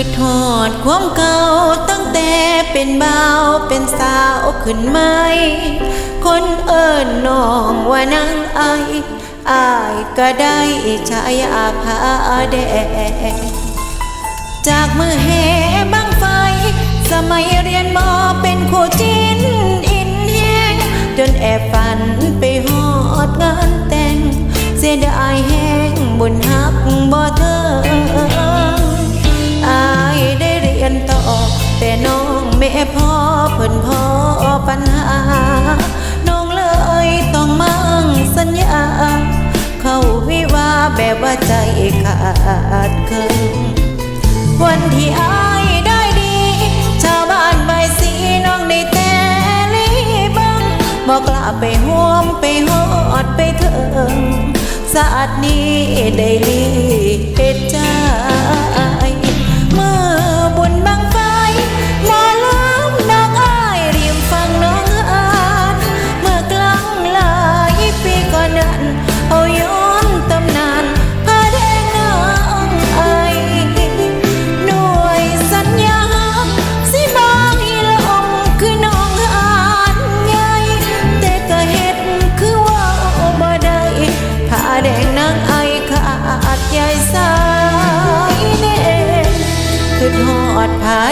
คือทอดความเก่าตั้งแต่เป็นบ่าวเป็นสาวขึ้นไหมคนเอิญน้องว่านางไออายก็ได้ชายอาผาแดงจากมือแห่บังไฟ สมัยเรียนมอเป็นครูจินอินแห้งจนแอบฝันไปหอดงานแต่ง เสียดายแห้งบุญหัก ว่าใจขาดเกินวันที่อายได้ดี ชาวบ้านใบสีน้องได้แต่ลีบังบอกกล้าไปห่วมไปหอดไปเถิงสาดนี้ได้ลี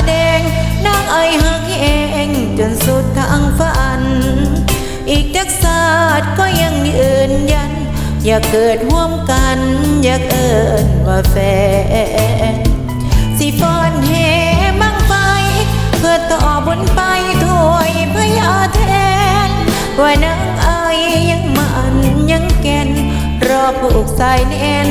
แดงนางไอหักเองจนสุดทางฝัน อีกจักศาสตร์ก็ยังยืนยัน อย่าเกิดร่วมกัน อย่าเอินว่าแฟนสิฟอนเฮบังไฟเพื่อต่อบนไปถวยพยาแทนว่านางไอยยังมันยังแก่นรอผูกสายแน่น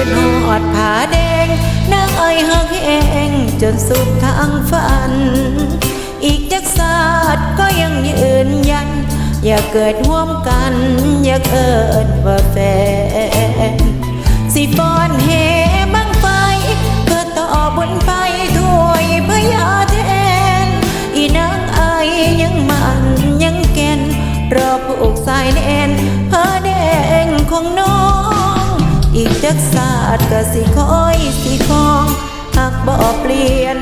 ขึ้นหอดผาแดงนางไอหักแหงจนสุดทางฝัน อีกจักศาสตร์ก็ยังยืนยัน อย่าเกิดร่วมกัน อย่าเกิดว่าแฟน สิฟอนเฮบังไฟเพื่อต่อบนไปถวยพยาแทน อีนางไอยังมันยังแก่นรอผูกสายแน่นผ้าแดงของน้อง อีกจักศาสตร์ก็สิคอยสิคองหากบ่เปลี่ยน